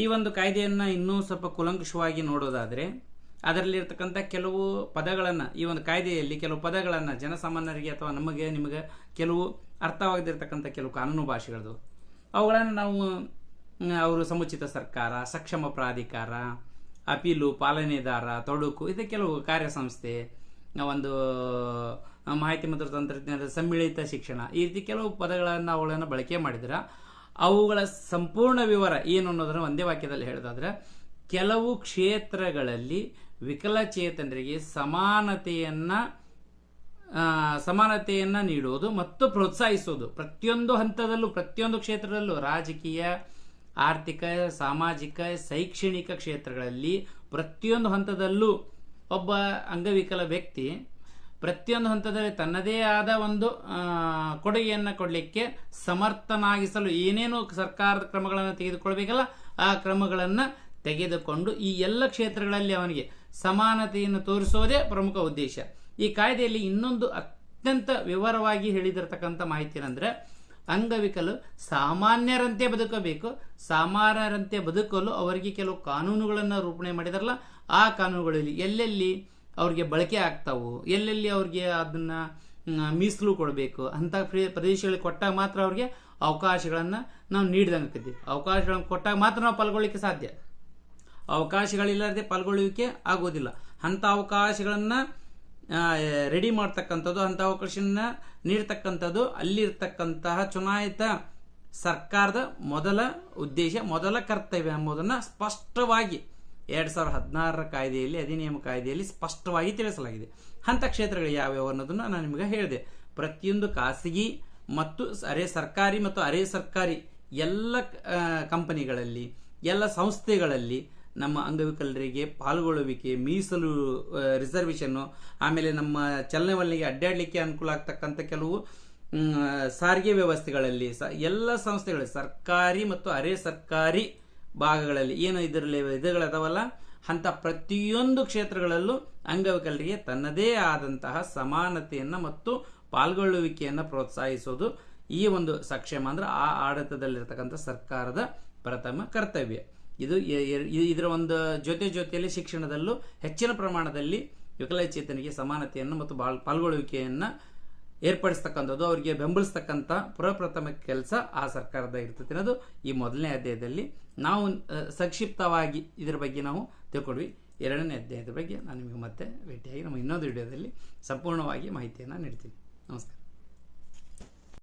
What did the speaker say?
ಈ ಒಂದು ಕಾಯ್ದೆಯನ್ನು ಇನ್ನೂ ಸ್ವಲ್ಪ ಕುಲಂಕುಷವಾಗಿ ನೋಡೋದಾದರೆ, ಅದರಲ್ಲಿರ್ತಕ್ಕಂಥ ಕೆಲವು ಪದಗಳನ್ನು, ಈ ಒಂದು ಕಾಯ್ದೆಯಲ್ಲಿ ಕೆಲವು ಪದಗಳನ್ನು ಜನಸಾಮಾನ್ಯರಿಗೆ ಅಥವಾ ನಮಗೆ, ನಿಮಗೆ ಕೆಲವು ಅರ್ಥವಾಗದಿರ್ತಕ್ಕಂಥ ಕೆಲವು ಕಾನೂನು ಭಾಷೆಗಳದು. ಅವುಗಳನ್ನು ನಾವು ಅವರು ಸಮುಚಿತ ಸರ್ಕಾರ, ಸಕ್ಷಮ ಪ್ರಾಧಿಕಾರ, ಅಪೀಲು, ಪಾಲನೆದಾರ, ತೊಡಕು, ಇದೆ ಕೆಲವು ಕಾರ್ಯಸಂಸ್ಥೆ ಒಂದು ಮಾಹಿತಿ ಮತ್ತು ತಂತ್ರಜ್ಞಾನದ ಸಮ್ಮಿಳಿತ ಶಿಕ್ಷಣ, ಈ ರೀತಿ ಕೆಲವು ಪದಗಳನ್ನು ಅವುಗಳನ್ನು ಬಳಕೆ ಮಾಡಿದ್ರೆ ಅವುಗಳ ಸಂಪೂರ್ಣ ವಿವರ ಏನು ಅನ್ನೋದನ್ನು ಒಂದೇ ವಾಕ್ಯದಲ್ಲಿ ಹೇಳೋದಾದ್ರೆ, ಕೆಲವು ಕ್ಷೇತ್ರಗಳಲ್ಲಿ ವಿಕಲಚೇತನರಿಗೆ ಸಮಾನತೆಯನ್ನು ಸಮಾನತೆಯನ್ನು ನೀಡುವುದು ಮತ್ತು ಪ್ರೋತ್ಸಾಹಿಸುವುದು ಪ್ರತಿಯೊಂದು ಹಂತದಲ್ಲೂ, ಪ್ರತಿಯೊಂದು ಕ್ಷೇತ್ರದಲ್ಲೂ ರಾಜಕೀಯ, ಆರ್ಥಿಕ, ಸಾಮಾಜಿಕ, ಶೈಕ್ಷಣಿಕ ಕ್ಷೇತ್ರಗಳಲ್ಲಿ ಪ್ರತಿಯೊಂದು ಹಂತದಲ್ಲೂ ಒಬ್ಬ ಅಂಗವಿಕಲ ವ್ಯಕ್ತಿ ಪ್ರತಿಯೊಂದು ಹಂತದಲ್ಲಿ ತನ್ನದೇ ಆದ ಒಂದು ಕೊಡುಗೆಯನ್ನು ಕೊಡಲಿಕ್ಕೆ ಸಮರ್ಥನಾಗಿಸಲು ಏನೇನು ಸರ್ಕಾರದ ಕ್ರಮಗಳನ್ನು ತೆಗೆದುಕೊಳ್ಬೇಕಲ್ಲ, ಆ ಕ್ರಮಗಳನ್ನು ತೆಗೆದುಕೊಂಡು ಈ ಎಲ್ಲ ಕ್ಷೇತ್ರಗಳಲ್ಲಿ ಅವನಿಗೆ ಸಮಾನತೆಯನ್ನು ತೋರಿಸುವುದೇ ಪ್ರಮುಖ ಉದ್ದೇಶ. ಈ ಕಾಯ್ದೆಯಲ್ಲಿ ಇನ್ನೊಂದು ಅತ್ಯಂತ ವಿವರವಾಗಿ ಹೇಳಿದಿರತಕ್ಕಂಥ ಮಾಹಿತಿ ಏನಂದರೆ ಅಂಗವಿಕಲು ಸಾಮಾನ್ಯರಂತೆ ಬದುಕಬೇಕು, ಸಾಮಾನ್ಯರಂತೆ ಬದುಕಲು ಅವರಿಗೆ ಕೆಲವು ಕಾನೂನುಗಳನ್ನು ರೂಪಣೆ ಮಾಡಿದಾರಲ್ಲ, ಆ ಕಾನೂನುಗಳಲ್ಲಿ ಎಲ್ಲೆಲ್ಲಿ ಅವ್ರಿಗೆ ಬಳಕೆ ಆಗ್ತಾವು. ಎಲ್ಲೆಲ್ಲಿ ಅವ್ರಿಗೆ ಅದನ್ನ ಮೀಸಲು ಕೊಡಬೇಕು? ಪ್ರ- ಪ್ರದೇಶಗಳಿಗೆ ಕೊಟ್ಟಾಗ ಮಾತ್ರ ಅವ್ರಿಗೆ ಅವಕಾಶಗಳನ್ನು ನಾವು ನೀಡಿದಂಗೆ ಆಗ್ತೈತಿ. ಅವಕಾಶಗಳನ್ನು ಕೊಟ್ಟಾಗ ಮಾತ್ರ ನಾವು ಪಾಲ್ಗೊಳ್ಳಿಕ್ಕೆ ಸಾಧ್ಯ. ಅವಕಾಶಗಳಿಲ್ಲದೆ ಪಾಲ್ಗೊಳ್ಳುವಿಕೆ ಆಗೋದಿಲ್ಲ. ಅಂಥ ಅವಕಾಶಗಳನ್ನು ರೆಡಿ ಮಾಡ್ತಕ್ಕಂಥದ್ದು, ಅಂಥ ಅವಕಾಶನ ನೀಡ್ತಕ್ಕಂಥದ್ದು ಅಲ್ಲಿರ್ತಕ್ಕಂತಹ ಚುನಾಯಿತ ಸರ್ಕಾರದ ಮೊದಲ ಉದ್ದೇಶ, ಮೊದಲ ಕರ್ತವ್ಯ ಎಂಬುದನ್ನು ಸ್ಪಷ್ಟವಾಗಿ ಎರಡ್ ಸಾವಿರದ ಹದಿನಾರರ ಕಾಯ್ದೆಯಲ್ಲಿ, ಅಧಿನಿಯಮ ಕಾಯ್ದೆಯಲ್ಲಿ ಸ್ಪಷ್ಟವಾಗಿ ತಿಳಿಸಲಾಗಿದೆ. ಅಂಥ ಕ್ಷೇತ್ರಗಳು ಯಾವ್ಯಾವ ಅನ್ನೋದನ್ನು ನಾನು ನಿಮಗೆ ಹೇಳಿದೆ. ಪ್ರತಿಯೊಂದು ಖಾಸಗಿ ಮತ್ತು ಅರೆ ಸರ್ಕಾರಿ ಮತ್ತು ಅರೆ ಸರ್ಕಾರಿ ಎಲ್ಲ ಕಂಪನಿಗಳಲ್ಲಿ, ಎಲ್ಲ ಸಂಸ್ಥೆಗಳಲ್ಲಿ ನಮ್ಮ ಅಂಗವಿಕಲರಿಗೆ ಪಾಲ್ಗೊಳ್ಳುವಿಕೆ, ಮೀಸಲು ರಿಸರ್ವೇಷನ್ನು, ಆಮೇಲೆ ನಮ್ಮ ಚಲನವಲನಿಗೆ ಅಡ್ಡಾಡಲಿಕ್ಕೆ ಅನುಕೂಲ ಆಗ್ತಕ್ಕಂಥ ಕೆಲವು ಸಾರಿಗೆ ವ್ಯವಸ್ಥೆಗಳಲ್ಲಿ ಸ ಎಲ್ಲ ಸಂಸ್ಥೆಗಳು ಸರ್ಕಾರಿ ಮತ್ತು ಅರೆ ಸರ್ಕಾರಿ ಭಾಗಗಳಲ್ಲಿ ಏನು ಇದರಲ್ಲಿ ಇದುಗಳದಾವಲ್ಲ ಅಂತ ಪ್ರತಿಯೊಂದು ಕ್ಷೇತ್ರಗಳಲ್ಲೂ ಅಂಗವಿಕಲರಿಗೆ ತನ್ನದೇ ಆದಂತಹ ಸಮಾನತೆಯನ್ನು ಮತ್ತು ಪಾಲ್ಗೊಳ್ಳುವಿಕೆಯನ್ನು ಪ್ರೋತ್ಸಾಹಿಸೋದು ಈ ಒಂದು ಸಕ್ಷೇಮ ಅಂದ್ರೆ ಆ ಆಡಳಿತದಲ್ಲಿರ್ತಕ್ಕಂಥ ಸರ್ಕಾರದ ಪ್ರಥಮ ಕರ್ತವ್ಯ. ಇದು ಇದರ ಒಂದು ಜೊತೆ ಜೊತೆಯಲ್ಲಿ ಶಿಕ್ಷಣದಲ್ಲೂ ಹೆಚ್ಚಿನ ಪ್ರಮಾಣದಲ್ಲಿ ವಿಕಲಚೇತನಿಗೆ ಸಮಾನತೆಯನ್ನು ಮತ್ತು ಬಾಳ್ ಪಾಲ್ಗೊಳ್ಳುವಿಕೆಯನ್ನು ಏರ್ಪಡಿಸ್ತಕ್ಕಂಥದ್ದು, ಅವರಿಗೆ ಬೆಂಬಲಿಸ್ತಕ್ಕಂಥ ಪುರಪ್ರಥಮ ಕೆಲಸ ಆ ಸರ್ಕಾರದ ಇರ್ತದೆ ಅನ್ನೋದು ಈ ಮೊದಲನೇ ಅಧ್ಯಾಯದಲ್ಲಿ ನಾವು ಸಂಕ್ಷಿಪ್ತವಾಗಿ ಇದರ ಬಗ್ಗೆ ನಾವು ತಿಳ್ಕೊಂಡ್ವಿ. ಎರಡನೇ ಅಧ್ಯಾಯದ ಬಗ್ಗೆ ನಾನು ನಿಮಗೆ ಮತ್ತೆ ಭೇಟಿಯಾಗಿ ನಮ್ಮ ಇನ್ನೊಂದು ವಿಡಿಯೋದಲ್ಲಿ ಸಂಪೂರ್ಣವಾಗಿ ಮಾಹಿತಿಯನ್ನು ನೀಡ್ತೀನಿ. ನಮಸ್ಕಾರ.